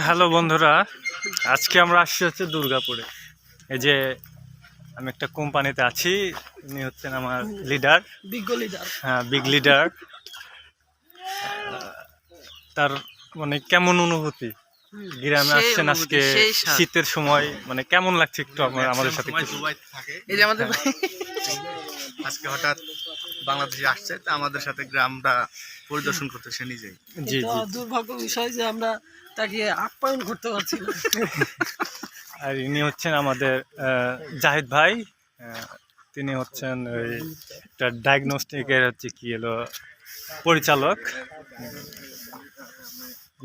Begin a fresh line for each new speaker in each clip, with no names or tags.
Hello বন্ধুরা আজকে আমরা আসছি হচ্ছে দুর্গাপুরে। এই যে আমি একটা কোম্পানিতে আছি উনি হচ্ছেন আমার লিডার হ্যাঁ বিগ লিডার তার মানে কেমন অনুভূতি? গ্রামে আসছেন আজকে শীতের সময় মানে কেমন লাগছে একটু আমার- আমাদের সাথে
এই যে আমাদের
আজকে হঠাৎ বাংলাদেশে আসছে তা আমাদের সাথে গ্রামটা পরিদর্শন করতে সে নিজেই।
জি
দুর্ভাগ্য বিষয় যে আমরা তাকে আপ্যায়ন করতে পারছি না।
আর ইনি হচ্ছেন আমাদের জাহিদ ভাই। তিনি হচ্ছেন ওই একটা ডায়াগনস্টিকের হচ্ছে কি এলো পরিচালক।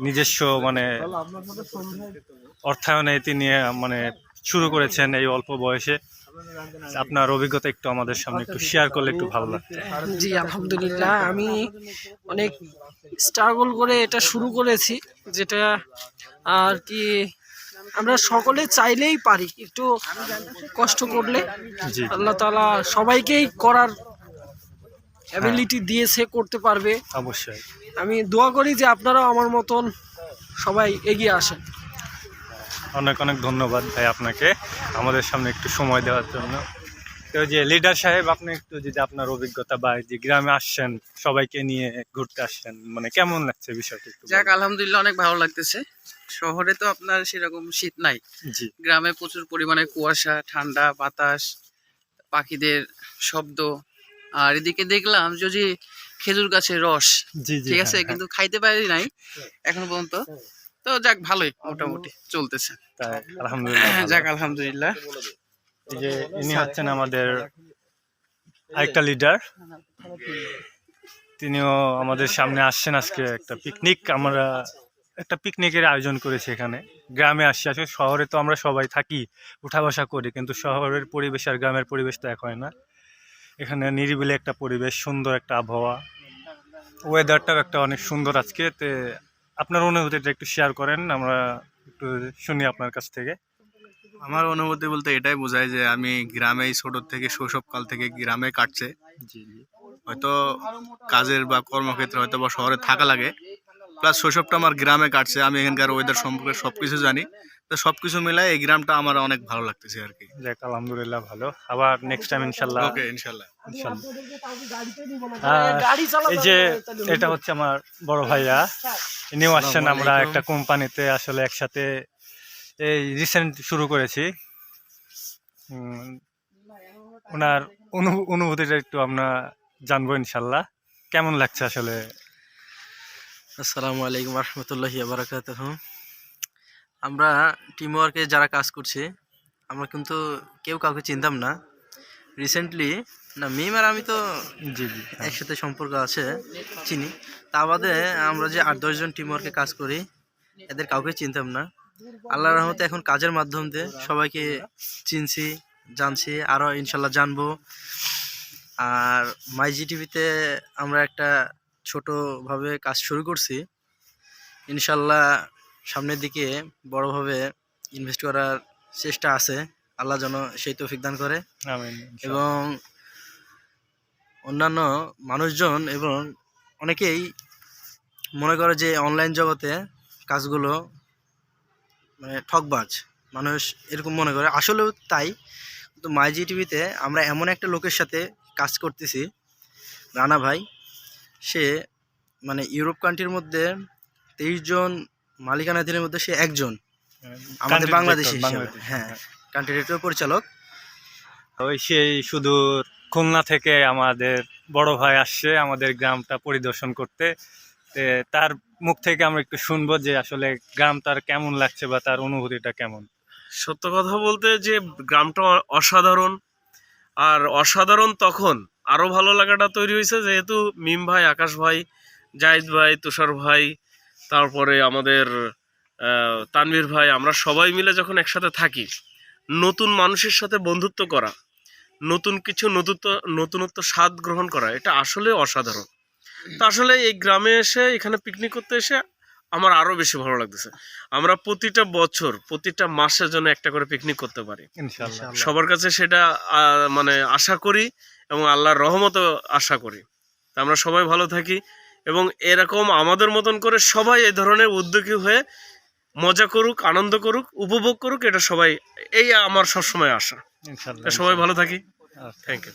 নিজস্ব মানে অর্থায়নে তিনি মানে শুরু করেছেন এই অল্প বয়সে। আপনার অভিজ্ঞতা একটু আমাদের সামনে একটু শেয়ার করলে একটু ভালো লাগতো।
জি আলহামদুলিল্লাহ আমি অনেক স্ট্রাগল করে এটা শুরু করেছি যেটা আর কি আমরা সকলে চাইলেই পারি একটু কষ্ট করলে আল্লাহ তালা সবাইকেই করার অ্যাবিলিটি দিয়েছে করতে পারবে।
অবশ্যই।
আমি দোয়া করি যে আপনারাও আমার মতন সবাই এগিয়ে আসেন।
অনেক অনেক ধন্যবাদ ভাই আপনাকে আমাদের সামনে একটু সময় দেওয়ার জন্য। তো যে লিডার সাহেব আপনি একটু যদি আপনার অভিজ্ঞতা বা যে গ্রামে আসছেন সবাইকে নিয়ে ঘুরতে আসছেন মানে কেমন লাগছে বিষয়টা
যাক আলহামদুলিল্লাহ অনেক ভালো লাগতেছে। শহরে তো আপনার সেরকম শীত নাই।
জি।
গ্রামে প্রচুর পরিমাণে কুয়াশা ঠান্ডা বাতাস পাখিদের শব্দ। আর এদিকে দেখলাম যদি খেজুর গাছের রস ঠিক আছে?
হ্যাঁ,
কিন্তু খাইতে পারি নাই এখন পর্যন্ত। তো যাক ভালোই মোটামুটি চলতেছে।
হ্যাঁ, আলহামদুলিল্লাহ
যাক আলহামদুলিল্লাহ।
এই যে ইনি হচ্ছেন আমাদের আরেকটা লিডার তিনিও আমাদের সামনে আসছেন আজকে একটা পিকনিক আমরা একটা পিকনিকের আয়োজন করেছি এখানে। গ্রামে আসছি। আসলে শহরে তো আমরা সবাই থাকি উঠা বসা করি কিন্তু শহরের পরিবেশ আর গ্রামের পরিবেশ তো এক হয় না। এখানে নিরিবিলি একটা পরিবেশ সুন্দর একটা আবহাওয়া। ওয়েদারটাও একটা অনেক সুন্দর আজকে। তে আপনার অনুভূতিটা একটু শেয়ার করেন আমরা একটু শুনি আপনার কাছ থেকে।
আমার অনুভূতি বলতে এটাই বোঝায় যে আমি গ্রামে এই ছোট থেকে শৈশবকাল থেকে গ্রামে কাটছে।
জি জি।
হয়তো কাজের বা কর্মক্ষেত্রে হয়তো বা শহরে থাকা লাগে। প্লাস শৈশবটা আমার গ্রামে কাটছে আমি এখানকার ওয়েদার সম্পর্কে সব কিছু জানি। তো সব কিছু মিলাই এই গ্রামটা আমার অনেক ভালো লাগতেছে আর কি।
যাক আলহামদুলিল্লাহ ভালো। আবার নেক্সট টাইম ইনশাল্লাহ।
ওকে ইনশাল্লাহ।
ইনশাল্লাহ। এই যে এটা হচ্ছে আমার বড় ভাইয়া। ইনিও আসছেন আমরা একটা কোম্পানিতে আসলে একসাথে এই রিসেন্ট শুরু করেছি। ওনার অনু- অনুভূতিটা একটু আমরা জানব ইনশাল্লাহ। কেমন লাগছে আসলে?
আসসালামু আলাইকুম রহমতুল্লাহি বারাকাত আমরা টিম ওয়ার্কে যারা কাজ করছি আমরা কিন্তু কেউ কাউকে চিনতাম না। রিসেন্টলি না মিম আর আমি তো
জি জি
একসাথে সম্পর্ক আছে চিনি। তা বাদে আমরা যে আট দশজন টিম ওয়ার্কে কাজ করি এদের কাউকে চিনতাম না। আল্লাহ রহমতে এখন কাজের মাধ্যম দিয়ে সবাইকে চিনছি জানছি আরও ইনশাল্লাহ জানব। আর মাই টিভিতে আমরা একটা ছোটোভাবে কাজ শুরু করছি। ইনশাল্লাহ সামনের দিকে বড়োভাবে ইনভেস্ট করার চেষ্টা আছে। আল্লাহ যেন সেই তৌফিক দান করে। এবং অন্যান্য মানুষজন এবং অনেকেই মনে করে যে অনলাইন জগতে কাজগুলো মানে ঠকবাজ। মানুষ এরকম মনে করে। আসলেও তাই। তো মাইজি টিভিতে আমরা এমন একটা লোকের সাথে কাজ করতেছি রানা ভাই। সে মানে ইউরোপ কান্ট্রির মধ্যে তেইশ জন মালিকানাধীনের মধ্যে সে একজন। আমাদের
Country
বাংলাদেশি
বাংলাদেশ,
হ্যাঁ। কান্ট্রি ডিরেক্টর পরিচালক।
ওই সেই সুদূর খুলনা থেকে আমাদের বড় ভাই আসছে আমাদের গ্রামটা পরিদর্শন করতে। তার মুখ থেকে আমরা একটু শুনব যে আসলে গ্রাম তার কেমন লাগছে বা তার অনুভূতিটা কেমন।
সত্য কথা বলতে যে গ্রামটা অসাধারণ আর অসাধারণ তখন আরও ভালো লাগাটা তৈরি হয়েছে যেহেতু মিম ভাই আকাশ ভাই জাহিদ ভাই তুষার ভাই তারপরে আমাদের আহ, তানভীর ভাই আমরা সবাই মিলে যখন একসাথে থাকি নতুন মানুষের সাথে বন্ধুত্ব করা নতুন কিছু নতুত্ব নতুনত্ব স্বাদ গ্রহণ করা এটা আসলে অসাধারণ। তো আসলে এই গ্রামে এসে এখানে পিকনিক করতে এসে আমার আরও বেশি ভালো লাগতেছে। আমরা প্রতিটা বছর প্রতিটা মাসের জন্য একটা করে পিকনিক করতে পারি। সবার কাছে সেটা আহ, মানে আশা করি এবং আল্লাহর রহমতও আশা করি। তা আমরা সবাই ভালো থাকি এবং এরকম আমাদের মতন করে সবাই এই ধরনের উদ্যোগী হয়ে মজা করুক আনন্দ করুক উপভোগ করুক এটা সবাই এই আমার সবসময় আশা। সবাই ভালো থাকি।
আচ্ছা।
Thank you